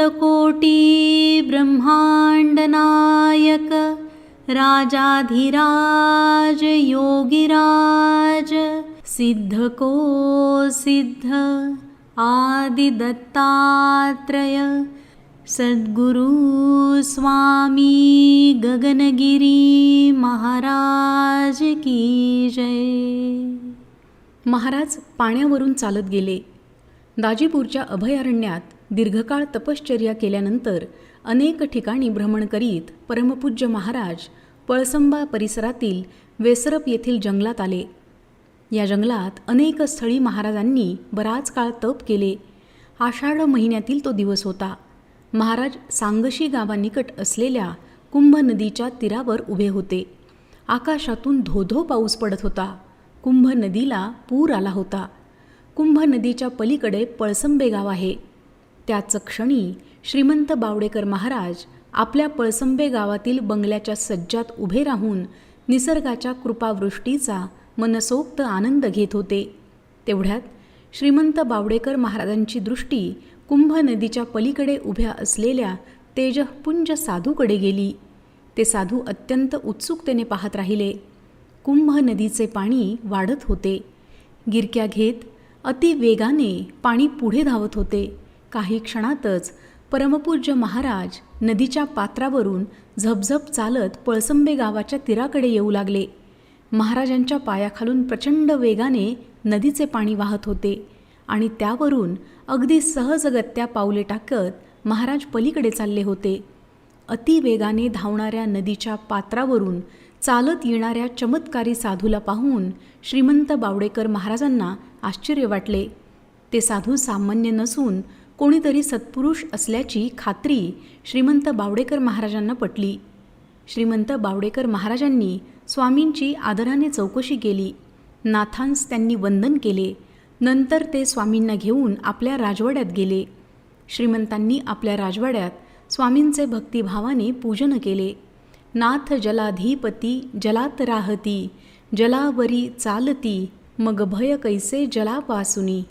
कोटी ब्रह्मांडनायक राजाधिराज योगिराज सिद्धको सिद्ध आदिदत्तात्रय स्वामी गगनगिरी महाराज की जय. महाराज पाण्यावरून चालत गेले. दाजीपूरच्या अभयारण्यात दीर्घकाळ तपश्चर्या केल्यानंतर अनेक ठिकाणी भ्रमण करीत परमपूज्य महाराज पळसंबा परिसरातील वेसरप येथील जंगलात आले. या जंगलात अनेक स्थळी महाराजांनी बराच काळ तप केले. आषाढ महिन्यातील तो दिवस होता. महाराज सांगशी गावानिकट असलेल्या कुंभ नदीच्या तीरावर उभे होते. आकाशातून धोधो पाऊस पडत होता. कुंभ नदीला पूर आला होता. कुंभ नदीच्या पलीकडे पळसंबे गाव आहे. त्याच क्षणी श्रीमंत बावडेकर महाराज आपल्या पळसंबे गावातील बंगल्याच्या सज्जात उभे राहून निसर्गाच्या कृपावृष्टीचा मनसोक्त आनंद घेत होते. तेवढ्यात श्रीमंत बावडेकर महाराजांची दृष्टी कुंभ नदीच्या पलीकडे उभ्या असलेल्या तेजपुंज साधूकडे गेली. ते साधू अत्यंत उत्सुकतेने पाहत राहिले. कुंभ नदीचे पाणी वाढत होते. गिरक्या घेत अति वेगाने पाणी पुढे धावत होते. काही क्षणातच परमपूज्य महाराज नदीच्या पात्रावरून झपझप चालत पळसंबे गावाच्या तीराकडे येऊ लागले. महाराजांच्या पायाखालून प्रचंड वेगाने नदीचे पाणी वाहत होते आणि त्यावरून अगदी सहजगत्या पावले टाकत महाराज पलीकडे चालले होते. अतिवेगाने धावणाऱ्या नदीच्या पात्रावरून चालत येणाऱ्या चमत्कारी साधूला पाहून श्रीमंत बावडेकर महाराजांना आश्चर्य वाटले. ते साधू सामान्य नसून कोणीतरी सत्पुरुष असल्याची खात्री श्रीमंत बावडेकर महाराजांना पटली. श्रीमंत बावडेकर महाराजांनी स्वामींची आदराने चौकशी केली. नाथांस त्यांनी वंदन केले. नंतर ते स्वामींना घेऊन आपल्या राजवाड्यात गेले. श्रीमंतांनी आपल्या राजवाड्यात स्वामींचे भक्तिभावाने पूजन केले. नाथ जलाधिपती जलात राहती जलावरी चालती मग भय कैसे जलापासुनी?